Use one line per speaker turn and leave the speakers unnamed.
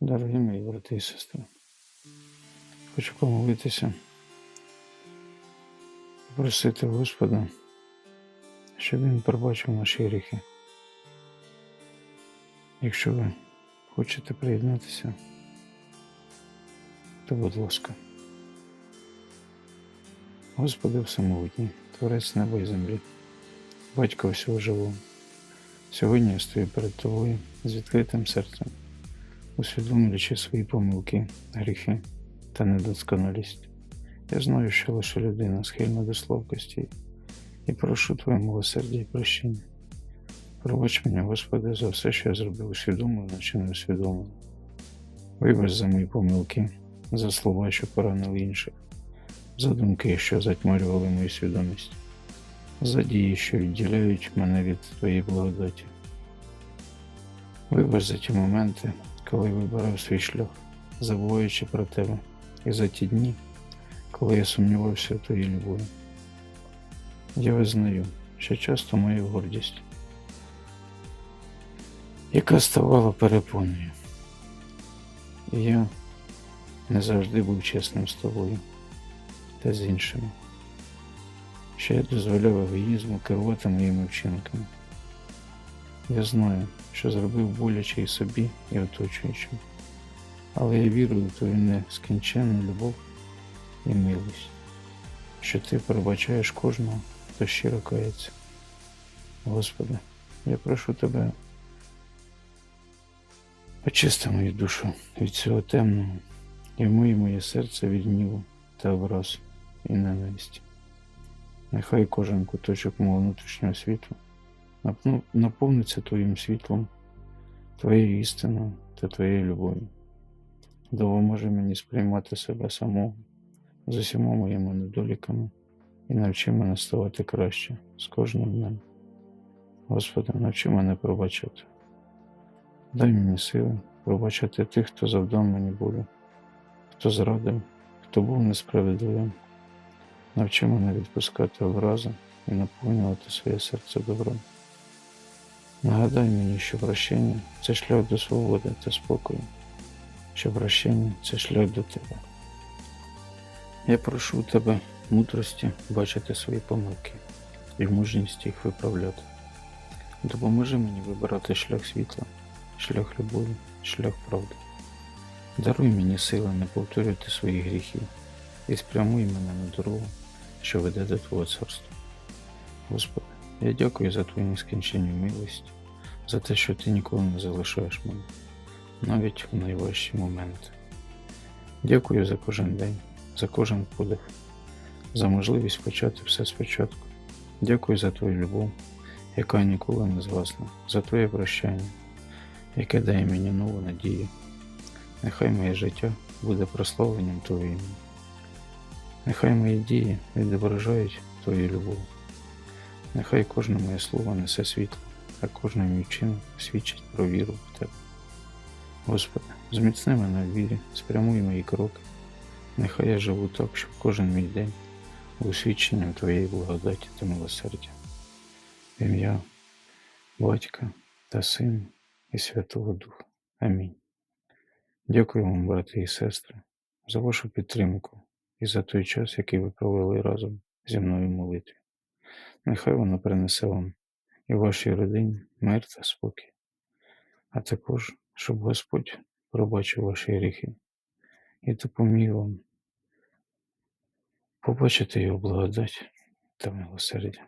Дорогі мої брати і сестри, хочу помолитися, попросити Господа, щоб Він пробачив наші гріхи. Якщо ви хочете приєднатися, то будь ласка. Господи всемогутній, Творець неба і землі, Батько всього живого. Сьогодні я стою перед тобою з відкритим серцем, усвідомлюючи свої помилки, гріхи та недосконалість. Я знаю, що лише людина схильна до слабкості і прошу Твоє милосердя і прощення. Пробач мене, Господи, за все, що я зробив усвідомлено чи не усвідомлено. Вибач за мої помилки, за слова, що поранили інших, за думки, що затьмарювали мою свідомість, за дії, що відділяють мене від Твоєї благодаті. Вибач за ті моменти, коли вибирав свій шлях, забуваючи про тебе, і за ті дні, коли я сумнівався у Твоїй любові. Я визнаю, що часто мою гордість, яка ставала перепоною. Я не завжди був чесним з тобою та з іншими, що я дозволяв егоїзму керувати моїми вчинками. Я знаю, що зробив боляче і собі, і оточуючим, але я вірую в твою нескінченну любов і милість, що ти пробачаєш кожного, хто щиро кається. Господи, я прошу тебе, очисти мою душу від цього темного і вмий моє серце від гніву та образ і ненависті. Нехай кожен куточок мого внутрішнього світу наповниться Твоїм світлом, Твоєю істиною та Твоєю любов'ю. Допоможи мені сприймати себе самого з усіма моїми недоліками і навчи мене ставати краще з кожним днем. Господи, навчи мене пробачати. Дай мені сили пробачати тих, хто завдав мені болю, хто зрадив, хто був несправедливим. Навчи мене відпускати образи і наповнювати своє серце добром. Нагадай мені, що прощення це шлях до свободи та спокою, що прощення це шлях до тебе. Я прошу тебе мудрості бачити свої помилки і мужність їх виправляти. Допоможи мені вибирати шлях світла, шлях любові, шлях правди. Даруй мені сили не повторювати своїх гріхів і спрямуй мене на дорогу, що веде до Твого царства. Господи, я дякую за Твою нескінченну милість, за те, що Ти ніколи не залишаєш мене, навіть в найважчі моменти. Дякую за кожен день, за кожен подих, за можливість почати все спочатку. Дякую за Твою любов, яка ніколи не згасне, за Твоє прощання, яке дає мені нову надію. Нехай моє життя буде прославленням імені. Нехай мої дії відображають Твою любов. Нехай кожне моє слово несе світло, а кожен мій вчинок свідчить про віру в Тебе. Господи, зміцни мене в вірі, спрямуй мої кроки. Нехай я живу так, щоб кожен мій день був свідченням Твоєї благодаті та милосердя. В ім'я Батька та Сина і Святого Духа. Амінь. Дякую вам, брати і сестри, за вашу підтримку і за той час, який ви провели разом зі мною в молитві. Нехай вона принесе вам і вашій родині мир та спокій, а також, щоб Господь пробачив ваші гріхи і допоміг вам побачити його благодать та милосердя.